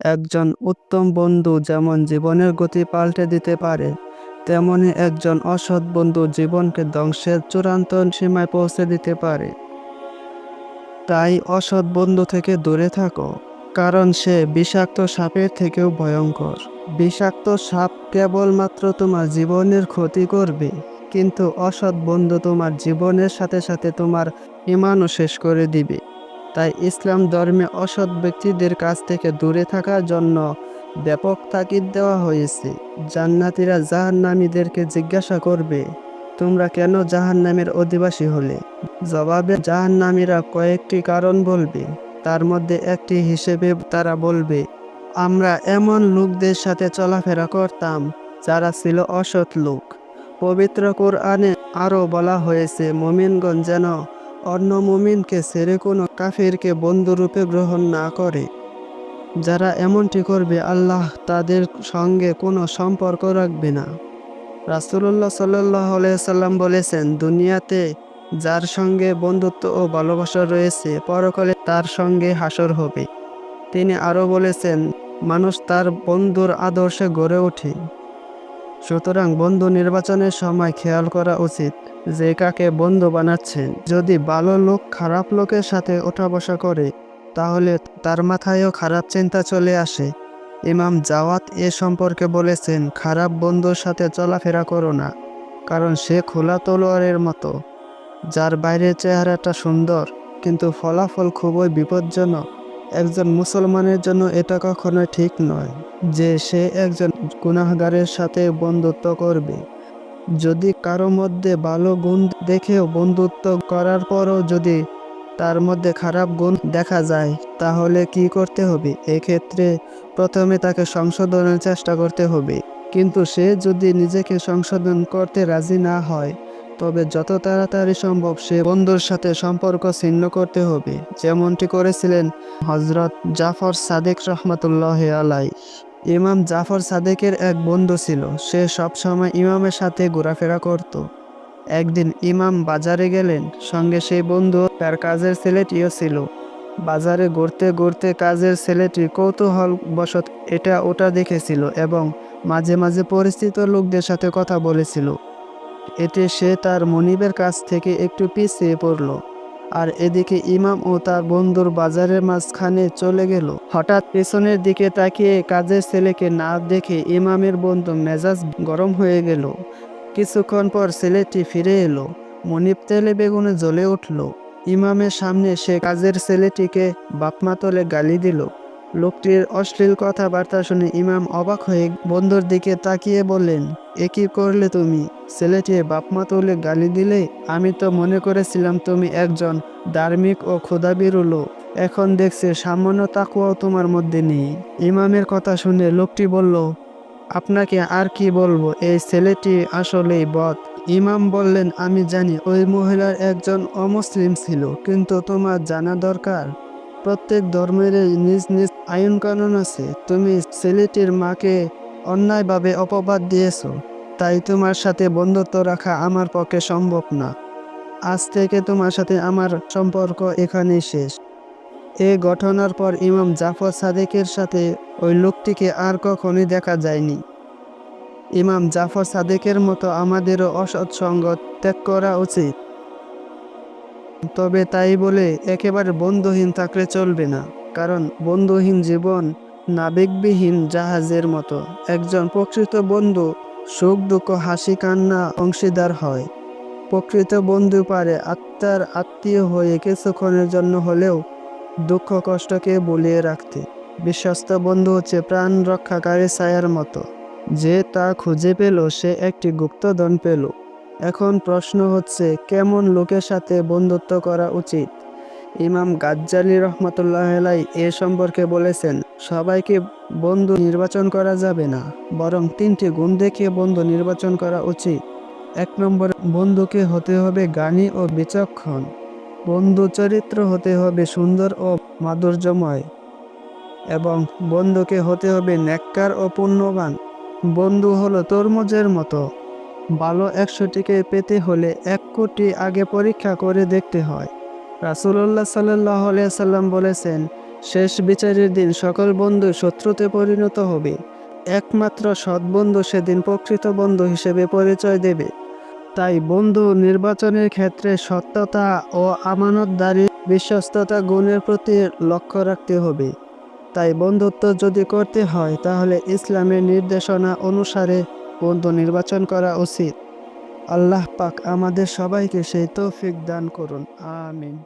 একজন উত্তম বন্ধু যেমন জীবনের গতি পাল্টে দিতে পারে, তেমনি একজন অসৎ বন্ধু জীবনকে ধ্বংসের চূড়ান্ত সীমায় পৌঁছে দিতে পারে। তাই অসৎ বন্ধু থেকে দূরে থাকো, কারণ সে বিষাক্ত সাপের থেকেও ভয়ঙ্কর। বিষাক্ত সাপ কেবলমাত্র তোমার জীবনের ক্ষতি করবে, কিন্তু অসৎ বন্ধু তোমার জীবনের সাথে সাথে তোমার ইমানও শেষ করে দিবে। তাই ইসলাম ধর্মে অসৎ ব্যক্তিদের কাছ থেকে দূরে থাকার জন্য ব্যাপক তাকিদ দেওয়া হয়েছে। জান্নাতিরা জাহান্নামীদেরকে জিজ্ঞাসা করবে, তোমরা কেন জাহান্নামের অধিবাসী হলে? জবাবে, জাহান্নামীরা কয়েকটি কারণ বলবে। তার মধ্যে একটি হিসেবে তারা বলবে, আমরা এমন লোকদের সাথে চলাফেরা করতাম যারা ছিল অসৎ লোক। পবিত্র কোরআনে আরও বলা হয়েছে, মমিনগণ যেন অন্য মুমিনকে ছেড়ে কোনো কাফিরকে বন্ধুরূপে গ্রহণ না করে। যারা এমনটি করবে, আল্লাহ তাদের সঙ্গে কোনো সম্পর্ক রাখবে না। রাসুল্লাহ সাল্লাহ সাল্লাম বলেছেন, দুনিয়াতে যার সঙ্গে বন্ধুত্ব ও ভালোবাসা রয়েছে, পরকালে তার সঙ্গে হাসর হবে। তিনি আরও বলেছেন, মানুষ তার বন্ধুর আদর্শে গড়ে ওঠে। সুতরাং বন্ধু নির্বাচনের সময় খেয়াল করা উচিত। যে কাকে বন্ধু বানাচ্ছেন। যদি ভালো লোক খারাপ লোকের সাথে ওঠা বসা করে, তাহলে তার মাথায়ও খারাপ চিন্তা চলে আসে। ইমাম জাওয়াত এ সম্পর্কে বলেছেন, খারাপ বন্ধুর সাথে চলাফেরা করো না, কারণ সে খোলা তলোয়ারের মতো। যার বাইরের চেহারাটা সুন্দর, কিন্তু ফলাফল খুবই বিপজ্জনক। একজন মুসলমানের জন্য এটা কখনোই ঠিক নয় যে সে একজন গুনাহগারের সাথে বন্ধুত্ব করবে। যদি কারও মধ্যে ভালো গুণ দেখেও বন্ধুত্ব করার পরও যদি তার মধ্যে খারাপ গুণ দেখা যায়, তাহলে কি করতে হবে? এক্ষেত্রে প্রথমে তাকে সংশোধনের চেষ্টা করতে হবে। কিন্তু সে যদি নিজেকে সংশোধন করতে রাজি না হয়, তবে যত তাড়াতাড়ি সম্ভব সে বন্ধুর সাথে সম্পর্ক ছিন্ন করতে হবে। যেমনটি করেছিলেন হজরত জাফর সাদেক রহমতুল্লাহ আলাই ইমাম জাফর সাদেকের এক বন্ধু ছিল। সে সবসময় ইমামের সাথে ঘোরাফেরা করত। একদিন ইমাম বাজারে গেলেন, সঙ্গে সেই বন্ধু তার কাজের ছেলেটিও ছিল। বাজারে ঘুরতে ঘুরতে কাজের ছেলেটি কৌতূহল বশত এটা ওটা দেখেছিল এবং মাঝে মাঝে পরিচিত লোকদের সাথে কথা বলেছিল। এতে সে তার মনিবের কাছ থেকে একটু পিছিয়ে পড়ল। আর এদিকে ইমাম ও তার বন্ধুর বাজারের মাঝখানে চলে গেল। হঠাৎ পেছনের দিকে তাকিয়ে কাজের ছেলেকে না দেখে ইমামের বন্ধু মেজাজ গরম হয়ে গেল। কিছুক্ষণ পর ছেলেটি ফিরে এলো। মনিপ তেলে বেগুনে জ্বলে উঠল। ইমামের সামনে সে কাজের ছেলেটিকে বাপমা তলে গালি দিল। লোকটির অশ্লীল কথাবার্তা শুনে ইমাম অবাক হয়ে বন্ধুর দিকে তাকিয়ে বললেন, এ কি করলে তুমি? ছেলেটি বাপমা তুলে গালি দিলে? আমি তো মনে করেছিলাম তুমি একজন ধার্মিক ও ক্ষুদাবিরু লোক। এখন দেখছে সামান্য তাকুয়াও তোমার মধ্যে নেই। ইমামের কথা শুনে লোকটি বলল, আপনাকে আর কি বলব? এই ছেলেটি আসলেই বধ ইমাম বললেন, আমি জানি ওই মহিলার একজন অমুসলিম ছিল, কিন্তু তোমার জানা দরকার? প্রত্যেক ধর্মের নিজ নিজ আইন কানুন আছে। তুমি ছেলেটির মাকে অন্যায়ভাবে অপবাদ দিয়েছ, তাই তোমার সাথে বন্ধুত্ব রাখা আমার পক্ষে সম্ভব না। আজ থেকে তোমার সাথে আমার সম্পর্ক এখানেই শেষ। এ ঘটনার পর ইমাম জাফর সাদেকের সাথে ওই লোকটিকে আর কখনই দেখা যায়নি। ইমাম জাফর সাদেকের মতো আমাদেরও অসৎ সঙ্গ ত্যাগ করা উচিত। তবে তাই বলে একেবারে বন্ধুহীন থাকলে চলবে না, কারণ বন্ধুহীন জীবন নাবিকবিহীন জাহাজের মতো। একজন প্রকৃত বন্ধু সুখ, দুঃখ, হাসি, কান্না অংশীদার হয়। প্রকৃত বন্ধু পারে আত্মার আত্মীয় হয়ে কিছুক্ষণের জন্য হলেও দুঃখ, কষ্টকে বলিয়ে রাখতে। বিশ্বস্ত বন্ধু হচ্ছে প্রাণ রক্ষাকারী ছায়ার মতো। যে তা খুঁজে পেল, সে একটি গুপ্তধন পেল। এখন প্রশ্ন হচ্ছে, কেমন লোকের সাথে বন্ধুত্ব করা উচিত? ইমাম গাজ্জালি রহমতুল্লাহ আলাই এ সম্পর্কে বলেছেন, সবাইকে বন্ধু নির্বাচন করা যাবে না, বরং তিনটি গুণ দেখে বন্ধু নির্বাচন করা উচিত। এক নম্বর, বন্ধুকে হতে হবে জ্ঞানী ও বিচক্ষণ। বন্ধু চরিত্র হতে হবে সুন্দর ও মাধুর্যময়। এবং বন্ধুকে হতে হবে ন্যাক্কার ও পুণ্যবান। বন্ধু হলো তরমুজের মতো। ভালো একশোটিকে পেতে হলে এক কোটি আগে পরীক্ষা করে দেখতে হয়। রাসুল্লাহ সাল্লাহ সাল্লাম বলেছেন, শেষ বিচারের দিন সকল বন্ধু শত্রুতে পরিণত হবে। একমাত্র সৎ বন্ধু সেদিন প্রকৃত বন্ধু হিসেবে পরিচয় দেবে। তাই বন্ধু নির্বাচনের ক্ষেত্রে সত্যতা ও আমানতদারি, বিশ্বস্ততা গুণের প্রতি লক্ষ্য রাখতে হবে। তাই বন্ধুত্ব যদি করতে হয়, তাহলে ইসলামের নির্দেশনা অনুসারে বন্ধু নির্বাচন করা উচিত। আল্লাহ পাক আমাদের সবাইকে সেই তৌফিক দান করুন। আমিন।